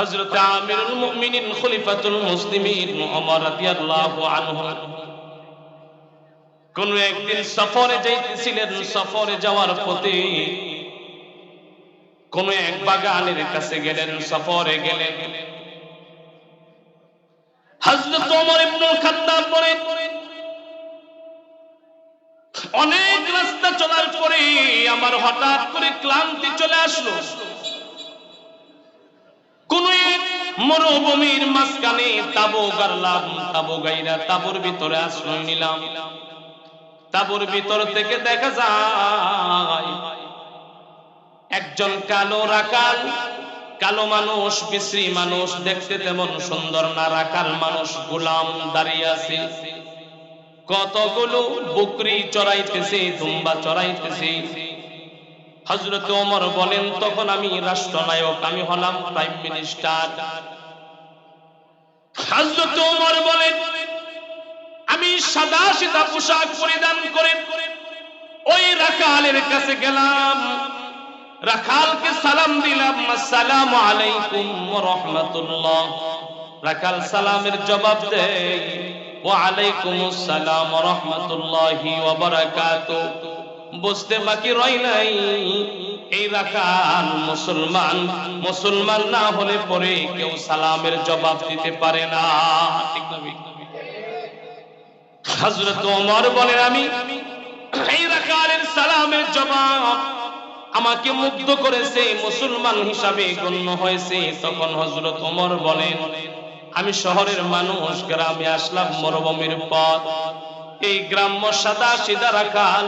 হযরত আমিরুল মুমিনিন, খলিফাতুল মুসলিমিন ওমর রাদিয়াল্লাহু আনহু। কোন একদিন সফরে যাইতেছিলেন, সফরে যাওয়ার পথে কোন এক বাগানের কাছে গেলেন, সফরে গেলেন। হযরত ওমর ইবনুল খাত্তাব বলেন, অনেক রাস্তা চলার পরে আমার হঠাৎ করে ক্লান্তি চলে আসলো। মরুভূমির মাঝখানে তাবু গাড়লাম, তাবু গাইরা তাবুর ভিতরে আশ্রয় নিলাম। তাবুর ভিতর থেকে দেখা যায়, একজন কালো রাকাল, কালো মানুষ, বিশ্রী মানুষ, দেখতে তেমন সুন্দর না, রাকাল মানুষ গোলাম দাঁড়িয়ে আছে। কতগুলো বকরি চড়াইতেছে, দুম্বা চড়াইতেছে। হজরত ওমর বলেন, তখন আমি রাষ্ট্রনায়ক, আমি হলাম প্রাইম মিনিস্টার। হজরত ওমর বলেন, আমি সাদা সিধা পোশাক পরিধান করে ওই রাখালের কাছে গেলাম। রাখালকে সালাম দিলাম, আসসালামু আলাইকুম ওয়া রাহমাতুল্লাহ। রাখাল সালামের জবাব দেয়, ওয়া আলাইকুমুস সালাম ওয়া রাহমাতুল্লাহি ওয়া বারাকাতুহু। বুঝতে বাকি রই নাই। এই রাখাল মুসলমান মুসলমান না হলে পরে কেউ সালামের জবাব দিতে পারে না। হযরত ওমর বলেন, আমি এই রাখালের সালামের জবাব আমাকে মুগ্ধ করেছে, মুসলমান হিসাবে গণ্য হয়েছে। তখন হযরত ওমর বলেন, আমি শহরের মানুষ, গ্রামে আসলাম মরুভূমির পথ। এই গ্রাম্য সাদা সিধা রাখাল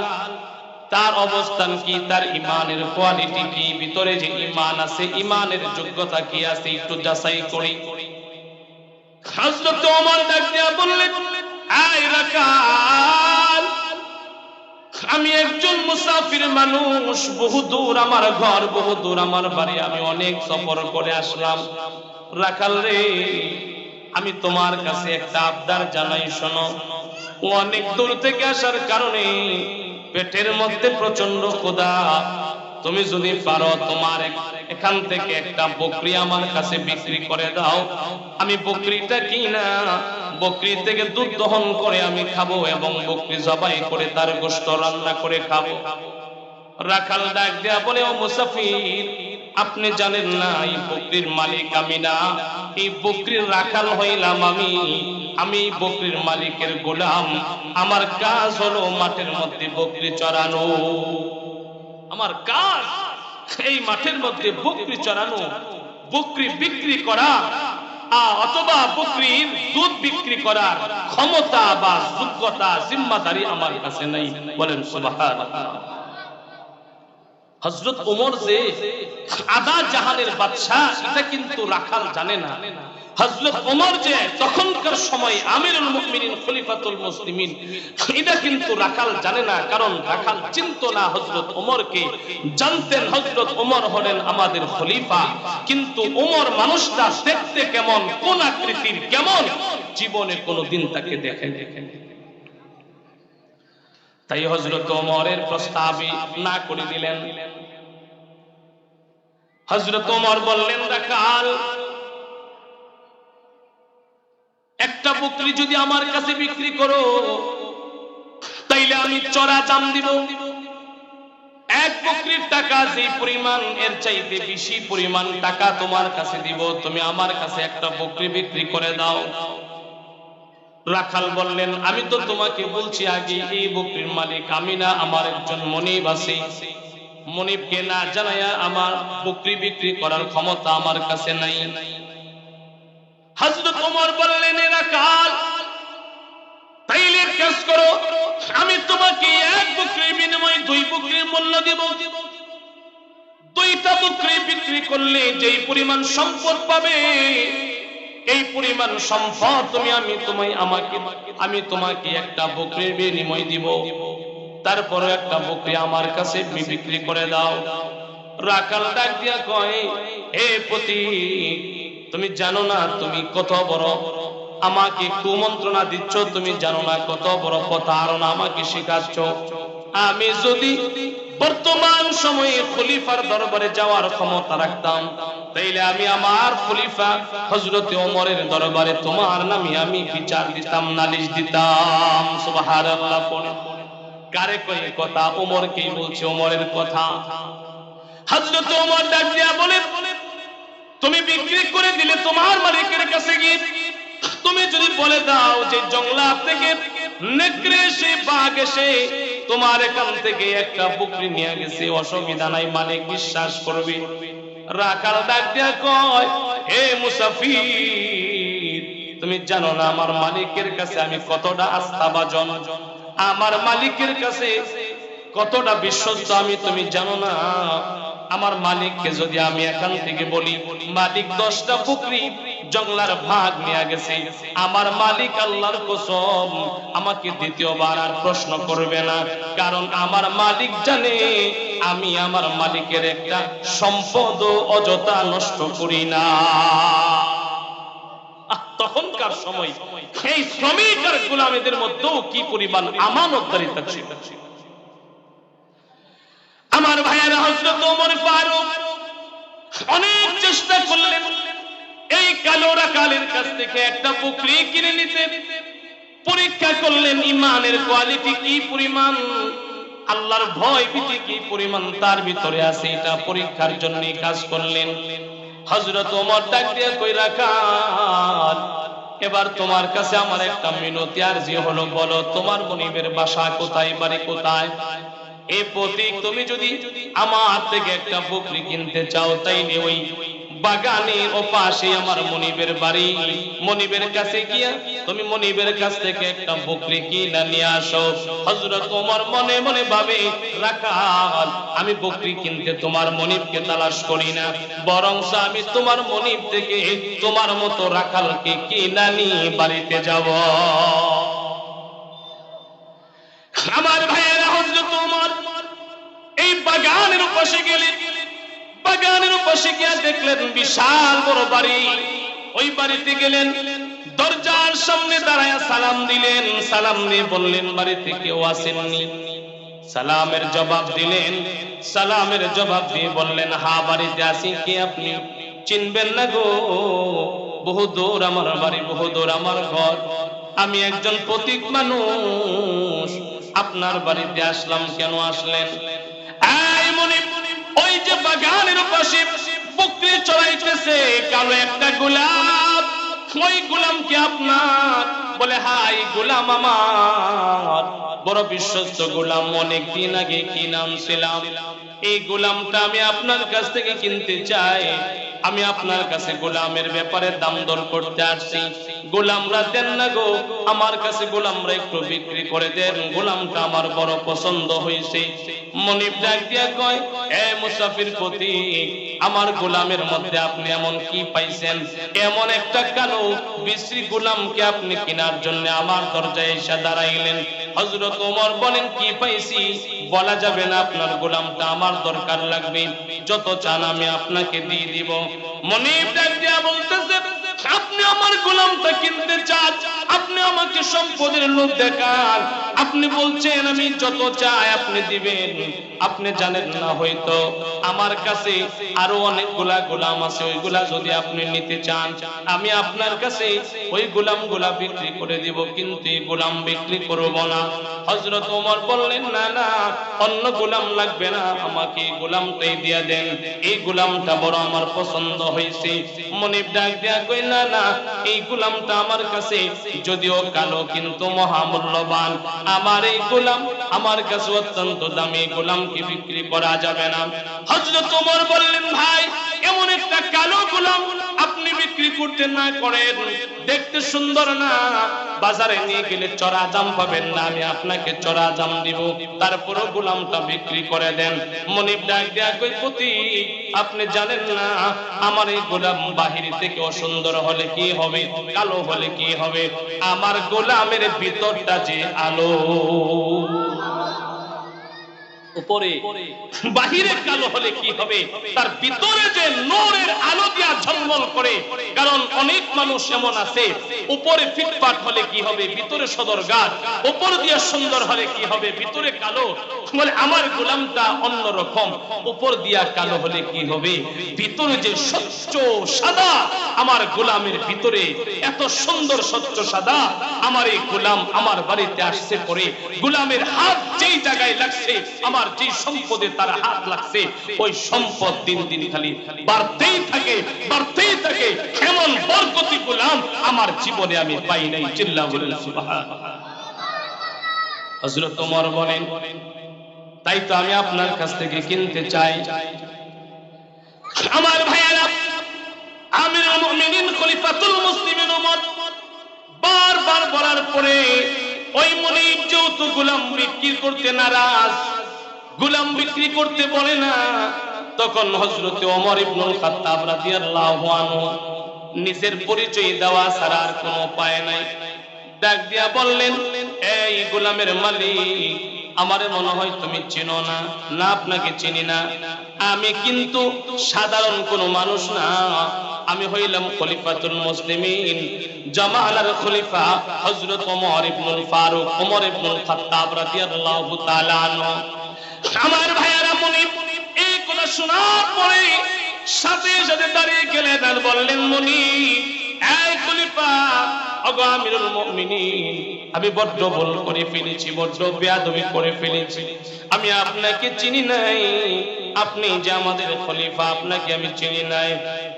তার অবস্থান কি? তার ইমানের কোয়ালিটি কি? ভিতরে যে ইমান আছে, ইমানের যোগ্যতা কি আছে? একটু যাচাই করি। আমি একজন মুসাফির মানুষ, বহু দূর আমার ঘর, বহু দূর আমার বাড়ি, আমি অনেক সফর করে আসলাম। রাখাল রে, আমি তোমার কাছে একটা আবদার জানাই, শোনো। অনেক দূর থেকে আসার কারণে পেটের মধ্যে প্রচণ্ড ক্ষুধা। তুমি যদি পারো তোমার এখান থেকে একটা বকরি আমার কাছে বিক্রি করে দাও। আমি বকরিটা কিনা, বকরি থেকে দুধ দহন করে আমি খাব এবং বকরি জবাই করে তার গোশত রান্না করে খাব। রাখাল ডাক দেয়া বলে, ও মুসাফির, আপনি জানেন না, এই বকরির মালিক আমি না। এই বকরির রাখাল হইলাম আমি। আমি বকরির মালিকের গোলাম। আমার কাজ হলো মাঠের মধ্যে বকরি চড়ানো। আমার কাজ এই মাঠের মধ্যে বকরি চড়ানো। বকরি বিক্রি করা অথবা বকরির দুধ বিক্রি করার ক্ষমতা বা যোগ্যতা, জিম্মাদারি আমার কাছে নাই। বলেন হজরত ওমর যে আদা জাহানের বাদশাহ, এটা কিন্তু রাখাল জানে না। হজরত ওমর যে তখনকার সময় আমিরুল মুমিনিন, খলিফাতুল মুসলিমিন, এটা কিন্তু রাখাল জানে না, কারণ রাখাল না ওমরকে। জানতেন ওমর হলেন আমাদের খলিফা। কিন্তু ওমর মানুষটা দেখতে কেমন, কোন আকৃতির কেমন, জীবনে কোনোদিন তাকে দেখে দেখেন। তাই হজরত ওমরের প্রস্তাব না করে দিলেন। হজরত ওমর বললেন, রাখাল বকরি যদি আমার কাছে বিক্রি করো, তাইলে আমি চড়া দাম দিব। এক বকরির টাকা যে পরিমাণ, এর চাইতে বেশি পরিমাণ টাকা তোমার কাছে দিব, তুমি আমার কাছে একটা বকরি বিক্রি করে দাও। রাখাল বললেন, আমি তো তোমাকে বলছি আগে, এই বকরির মালিক আমি না, আমার একজন মনিব আছে। মনিবকে না জানাইয়া আমার বকরি বিক্রি করার ক্ষমতা আমার কাছে নাই। হযরত ওমর বললেন রাখাল তাইলে কাজ করো। আমি তোমাকে এক বকরির বিনিময়ে দুই বকরির মূল্য দেব। দুইটা বকরি বিক্রি করলে যেই পরিমাণ সম্পদ পাবে, এই পরিমাণ সম্পদ তুমি, আমি তোমায়, আমাকে, আমি তোমাকে একটা বকরির বিনিময় দিব। তারপরে একটা বকরি আমার কাছে বিক্রি করে দাও। রাখাল ডাক দিয়া কয় হে পতি তুমি জানো না তুমি কত বড়? আমাকে কুমন্ত্রণা দিচ্ছ, তুমি জানো না কত বড় না আমাকে শেখাচ্ছ। আমি যদি বর্তমান সময়ে খলিফার দরবারে যাওয়ার ক্ষমতা রাখতাম, তাইলে আমি আমার খলিফা হযরতে ওমরের দরবারে তোমার নামে আমি বিচার দিতাম, নালিশ দিতাম। সুবহানাল্লাহ কারে কই কথা? ওমরকেই বলছে, ওমরের কথা। হযরত ওমর ডাক দিয়া বলে তুমি বিক্রি করে দিলে তোমার মালিকের কাছে গিয়ে, তুমি যদি বলে দাও যে জংলা থেকে নেকড়ে এসে, বাঘ এসে তোমার এখান থেকে একটা বকরি নিয়ে গেছে, অসুবিধা নাই, মালিক বিশ্বাস করবে। রাখাল ডাক দিয়া কয়, হে মুসাফির, তুমি জানো না আমার মালিকের কাছে আমি কতটা আস্থাভাজন? আমার মালিকের কাছে কতটা বিশ্বস্ত আমি তুমি জানো না? আমার মালিককে যদি আমি এখান থেকে বলি, মালিক দশটা পুকরি জঙ্গলার ভাগ নিয়ে গেছে। আমার মালিক আল্লাহর কসম আমাকে দ্বিতীয়বার আর প্রশ্ন করবে না, কারণ আমার মালিক জানে আমি আমার মালিকের একটা সম্পদ অযথা নষ্ট করি না। তখনকার সময় সেই শ্রমিক আর গোলামীদের মধ্যেও কি পরিমাণ আমানতদারিতা ছিল? আমার ভাইয়েরা হজরত অনেক চেষ্টা করলেন। এই কালো রাখালের কাছ থেকে একটা বকরি কিনে নিতে। পরীক্ষা করলেন ইমানের কোয়ালিটি কি পরিমাণ? আল্লাহর ভয় ভীতি কি পরিমাণ? তার ভিতরে আছে এটা পরীক্ষার জন্য কাজ করলেন। হজরত ওমর ডাক দিয়ে কই রাখাল, এবার তোমার কাছে আমার একটা মিনতি আরজি হলো। বলো, তোমার মনিবের বাসা কোথায়, বাড়ি কোথায়? এই প্রতীক, তুমি যদি আমার থেকে একটা বকরি কিনতে চাও, তাইলে ওই বাগানের ওপাশে আমার মনিবের বাড়ি। মনিবের কাছে গিয়া তুমি মনিবের কাছ থেকে একটা বকরি কিনা নিয়ে আসো। হযরত ওমর মনে মনে ভাবে, রাখাল, আমি বকরি কিনতে তোমার মনিবকে তালাশ করি না। বরং আমি তোমার মনিব থেকে তোমার মতো রাখালকে কিনা নিয়ে বাড়িতে যাব। আমার ভাইয়েরা, হযরত ওমর বাগানের পাশে গেলেন বাগানের পাশে গিয়ে দেখলেন বিশাল বড় বাড়ি। ওই বাড়িতে গেলেন, দরজার সামনে দাঁড়ায় সালাম দিলেন। সালাম দিয়ে বললেন, বাড়িতে কেউ আসেননি? সালামের জবাব দিলেন, সালামের জবাব দিয়ে বললেন, হা, বাড়িতে আসি কি আপনি? চিনবেন না গো, বহু দূর আমার বাড়ি, বহু দূর আমার ঘর। আমি একজন প্রতীক মানুষ। আপনার বাড়িতে আসলাম, কেন আসলেন? ওই যে বাগানের পাশে বকরি চড়াইতেছে, কালো একটা গোলাপ। ওই গোলামকে আপনার বলে, হাই গোলাম আমার, বড় বিশ্বস্ত গোলাম, অনেক আগে কি নাম ছিলাম? এই গোলামটা আমি আপনার কাছ থেকে কিনতে চাই। আমি আপনার কাছে গোলামের ব্যাপারে দাম দর করতে আসছি। গোলামরা দেন না গো, আমার কাছে গোলামরা একটু বিক্রি করে দেন। গোলামটা আমার বড় পছন্দ হয়েছে। মনিব ডাক দিয়া কয়, এ মুসাফির পতি, আমার গোলামের মধ্যে আপনি এমন কি পাইছেন? এমন একটা কালো, বিশ্রী গোলামকে আপনি কেনার জন্য আমার দরজায় এসে দাঁড়াইলেন। হযরত ওমর বলেন, কি পাইছি? বলা যাবে না, আপনার গোলামটা আমার দরকার লাগবে। যত চান আমি আপনাকে দিয়ে দিব। মনিব ডাক বলতেছে, আপনি আমার গোলামটা কিনতে চান, আপনি আমাকে সম্পদের লোক দেখান। আপনি বলছেন, আমি যত চাই আপনি দিবেন। আপনি জানেন না হয়তো। আমার কাছে আরও অনেকগুলা গোলাম আছে, ওইগুলা যদি আপনি নিতে চান, আমি আপনার কাছে ওই গোলামগুলা বিক্রি করে দিব, কিন্তু গোলাম বিক্রি করব না। হযরত ওমর বললেন, না না, অন্য গোলাম লাগবে না, আমাকে গোলামটাই দিয়া দেন। এই গোলামটা বড় আমার পছন্দ হয়েছে। মনিব ডাক দিয়া কই না না, এই গোলামটা আমার কাছে যদিও কালো, কিন্তু মহামূল্যবান। আমার এই গোলাম, আমার কাছে অত্যন্ত দামি গোলামকে বিক্রি করা যাবে না। হজরত ওমর বললেন, ভাই এমন একটা কালো গোলাম আপনি বিক্রি করতে না করেন। দেখতে সুন্দর না। বাজারে নিয়ে গেলে চড়া দাম পাবেন না। আমি আপনাকে চড়া দাম দিব। তারপরও গোলামটা বিক্রি করে দেন। মনিব ডাক দেয়া কই, পতি, আপনি জানেন না, আমার এই গোলাম বাহির থেকে অসুন্দর হলে কি হবে? কালো হলে কি হবে? আমার গোলামের ভিতরটা যে আলো। উপরে। বাহিরে কালো হলে কি হবে? তার ভিতরে যে নোরে ঝলমল করে, কারণ অনেক মানুষ এমন আছে, উপরে ফিটফাট হলে কি হবে, ভিতরে সদরঘাট উপর দিয়া সুন্দর হলে কি হবে, ভিতরে কালো। বলে, আমার গোলামটা অন্য রকম উপর দিয়া কালো হলে কি হবে, ভিতরে যে স্বচ্ছ সাদা, আমার গোলামের ভিতরে এত সুন্দর স্বচ্ছ সাদা, আমার এই গোলাম আমার বাড়িতে আসছে পরে, গোলামের হাত যেই জায়গায় লাগছে, আমার যে সম্পদে তার হাত লাগছে, ওই সম্পদ দিন দিন খালি বাড়তেই থাকে বাড়তেই থাকে এমন বরকতি গোলাম আমার জীবনে আমি পাই নাই চিল্লা বলেন ওমর বলেন, তাই তো আমি আপনার কাছ থেকে কিনতে চাই। আমার মুমিনিন খলিফাতুল মুসলিমিন বারবার বলার পরে ওই মনিব যেহেতু গোলাম বিক্রি করতে নারাজ। গোলাম বিক্রি করতে বলে না তখন হযরতে ওমর ইবনুল খাত্তাব রাদিয়াল্লাহু আনহু নিজের পরিচয় দেওয়া ছাড়া আর কোনো উপায় নাই। ডাক দিয়া বললেন, এই গোলামের মালিক, আমারে মনে হয় তুমি চেনো না না আপনাকে চিনি না। আমি কিন্তু সাধারণ কোনো মানুষ না। আমি হইলাম খলিফাতুল মুসলিমিন। জামালার খলিফা হযরত ওমর ইবনুল ফারুক, ওমর ইবনুল খাত্তাব রাদিয়াল্লাহু তাআলা আনহু। আমার ভাইয়ারা মনিব শোনার পরে সাথে সাথে দাঁড়িয়ে গেলেন আর বললেন মুমিনিন, আমি বড্ড ভুল করে ফেলেছি, বড্ড বেয়াদবি করে ফেলেছি। আমি আপনাকে চিনি নাই, আপনি যে আমাদের খলিফা, আপনাকে আমি চিনি নাই।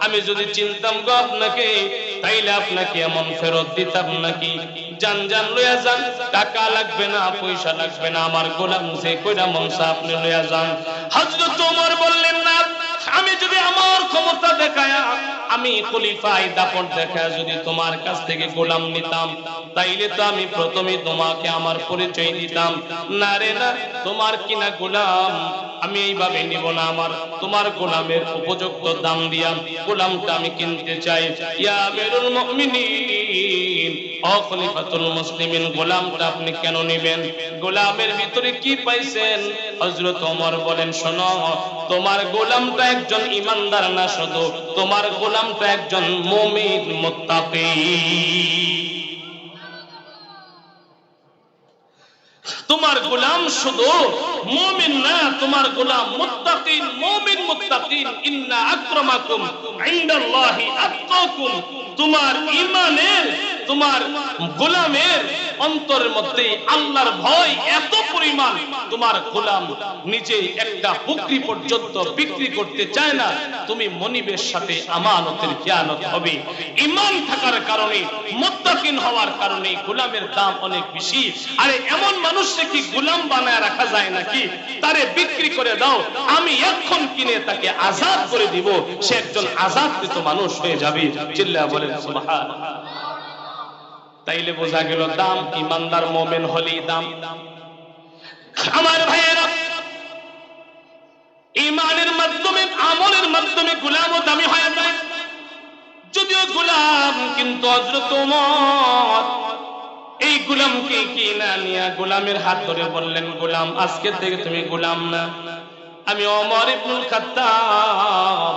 আমি যদি চিনতাম গো আপনাকে, তাইলে আপনাকে এমন ফেরত দিতাম নাকি? জান জান লইয়া যান। টাকা লাগবে না, পয়সা লাগবে না, আমার গোলাম যে কইরা মনসা আপনি লইয়া যান। হযরত ওমর বললেন, না, আমি যদি আমার ক্ষমতা দেখায়া, আমি খলিফাই দাপট দেখায় যদি তোমার কাছ থেকে গোলাম নিতাম, তাইলে তো আমি প্রথমে তোমাকে আমার পরিচয় দিতাম। না রে, না, তোমার কিনা গোলাম? আমি এইভাবে নিব না, আমার তোমার গোলামের উপযুক্ত দাম দিয়া গোলামটা আমি কিনতে চাই। ইয়া আমিরুল মুমিনিন ও খলিফাতুল মুসলিমিন, গোলামটা আপনি কেন নেবেন? গোলামের ভিতরে কি পাইছেন? হযরত ওমর বলেন, শোনো, তোমার গোলামটা একজন ইমানদার না শুধু, তোমার গোলামটা একজন মুমিন মুত্তাকি তোমার গোলাম শুধু মুমিন না, তোমার গোলাম মুত্তাকিন, মুমিন মুত্তাকিন, ইন্না আকরামাকুম ইনদাল্লাহি আতকাকুম। তোমার ঈমানের, তোমার গোলামের অন্তরের মধ্যে আল্লাহর ভয় এত পরিমাণ, তোমার গোলাম নিজে একটা বকরি পর্যন্ত বিক্রি করতে চায় না, তুমি মনিবের সাথে আমানতের জ্ঞানত হবে। ঈমান থাকার কারণে, মুত্তাকিন হওয়ার কারণে গোলামের দাম অনেক বেশি। আরে এমন মানুষকে কি গোলাম বানায় রাখা যায় নাকি? তারে বিক্রি করে দাও, আমি এখন কিনে তাকে আজাদ করে দিব, সে একজন আজাদকৃত মানুষ হয়ে যাবে। চিল্লা বলেন সুবহানাল্লাহ তাইলে বোঝা গেল দাম, ইমানদার মোমেন হলেই দাম। আমার ভাইয়েরা, ইমানের মাধ্যমে, আমলের মাধ্যমে গোলাম ও দামি হয়ে যায়। যদিও গোলাম, কিন্তু ওমর, এই গোলামকে কি না নিয়া গোলামের হাত ধরে বললেন, গোলাম, আজকে থেকে তুমি গোলাম না। আমি ওমর ইবনুল খাত্তাব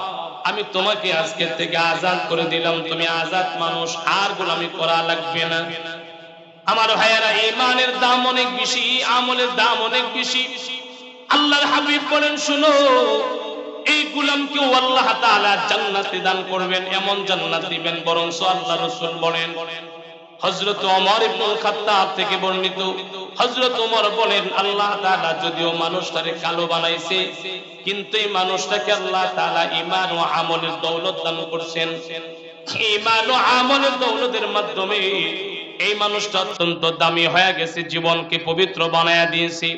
আমি তোমাকে আজকে থেকে আজাদ করে দিলাম। তুমি আজাদ মানুষ, আর গোলামি করা লাগবে না। আমার ভাইয়েরা ইমানের দাম অনেক বেশি, আমলের দাম অনেক বেশি। আল্লাহর হাবিব বলেন, শুনো, এই গুলামকে আল্লাহ তাআলা জান্নাতে দান করবেন, এমন জান্নাত দিবেন বরং আল্লাহ রাসূল বলেন হযরত ওমর ইবনুল খাত্তাব থেকে বর্ণিত। হজরত ওমর বলেন, আল্লাহ তাআলা যদিও মানুষটারে কালো বানাইছে, কিন্তু এই মানুষটাকে আল্লাহ তাআলা ঈমান ও আমলের দৌলত দান করছেন। ঈমান ও আমলের দৌলতের মাধ্যমে এই মানুষটা অত্যন্ত দামি হয়ে গেছে, জীবনকে পবিত্র বানায়া দিয়েছে।